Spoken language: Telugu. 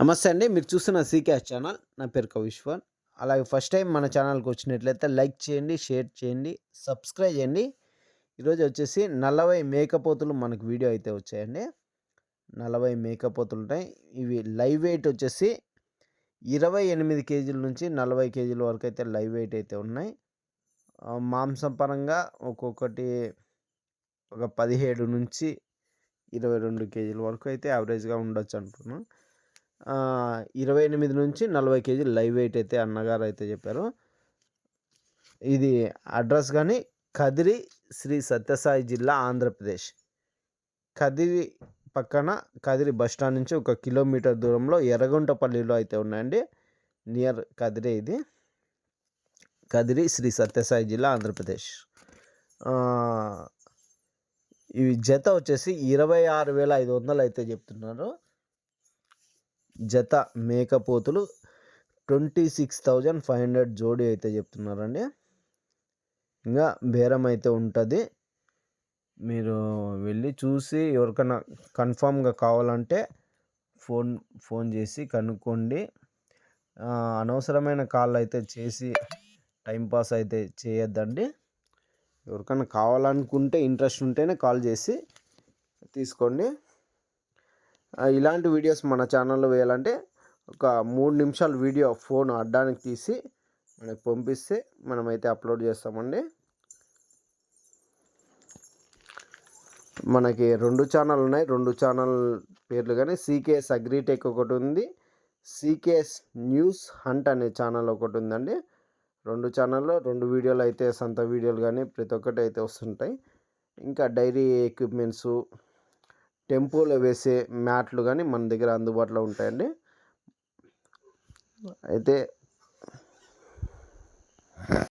నమస్తే అండి. మీరు చూస్తున్న సీక్యాష్ ఛానల్. నా పేరు కవిశ్వర్ అలాగే ఫస్ట్ టైం మన ఛానల్కి వచ్చినట్లయితే లైక్ చేయండి షేర్ చేయండి సబ్స్క్రైబ్ చేయండి. ఈరోజు వచ్చేసి నలభై మేకపోతులు మనకు వీడియో అయితే వచ్చాయండి. నలభై మేకపోతులు ఉంటాయి. ఇవి లైవ్ వెయిట్ వచ్చేసి ఇరవై ఎనిమిది కేజీల నుంచి నలభై కేజీల వరకు అయితే లైవ్ వెయిట్ అయితే ఉన్నాయి. మాంసం పరంగా ఒక్కొక్కటి ఒక పదిహేడు నుంచి ఇరవై రెండు కేజీల వరకు అయితే యావరేజ్గా ఉండొచ్చు అంటున్నాను ఇరవై ఎనిమిది నుంచి నలభై కేజీ లైవ్ వెయిట్ అయితే అన్నగారు అయితే చెప్పారు. ఇది అడ్రస్ కానీ కదిరి శ్రీ సత్యసాయి జిల్లా ఆంధ్రప్రదేశ్. కదిరి పక్కన కదిరి బస్ స్టాండ్ నుంచి ఒక కిలోమీటర్ దూరంలో ఎర్రగుంటపల్లిలో అయితే ఉన్నాయండి. నియర్ కదిరి ఇది. కదిరి శ్రీ సత్యసాయి జిల్లా ఆంధ్రప్రదేశ్. ఇవి జత వచ్చేసి ఇరవై ఆరు వేల ఐదు వందలు అయితే చెప్తున్నారు. జత మేకపోతులు twenty six thousand five hundred జోడీ అయితే చెప్తున్నారండి. ఇంకా బేరం అయితే ఉంటుంది. మీరు వెళ్ళి చూసి ఎవరికైనా కన్ఫామ్గా కావాలంటే ఫోన్ ఫోన్ చేసి కనుక్కోండి. అనవసరమైన కాల్ అయితే చేసి టైంపాస్ అయితే చేయొద్దండి. ఎవరికైనా కావాలనుకుంటే ఇంట్రెస్ట్ ఉంటేనే కాల్ చేసి తీసుకోండి. ఇలాంటి వీడియోస్ మన ఛానల్లో వేయాలంటే ఒక మూడు నిమిషాల వీడియో ఫోన్ అడ్డానికి తీసి మనకి పంపిస్తే మనమైతే అప్లోడ్ చేస్తామండి. మనకి రెండు ఛానల్ ఉన్నాయి. రెండు ఛానల్ పేర్లు కానీ సీకేఎస్ అగ్రిటెక్ ఒకటి ఉంది. సీకేఎస్ న్యూస్ హంట్ అనే ఛానల్ ఒకటి ఉందండి. రెండు ఛానల్లో రెండు వీడియోలు అయితే సొంత వీడియోలు కానీ ప్రతి ఒక్కటి అయితే వస్తుంటాయి. ఇంకా డైరీ ఎక్విప్మెంట్స్ టెంపోలో వేసే మ్యాట్లు కానీ మన దగ్గర అందుబాటులో ఉంటాయండి. అయితే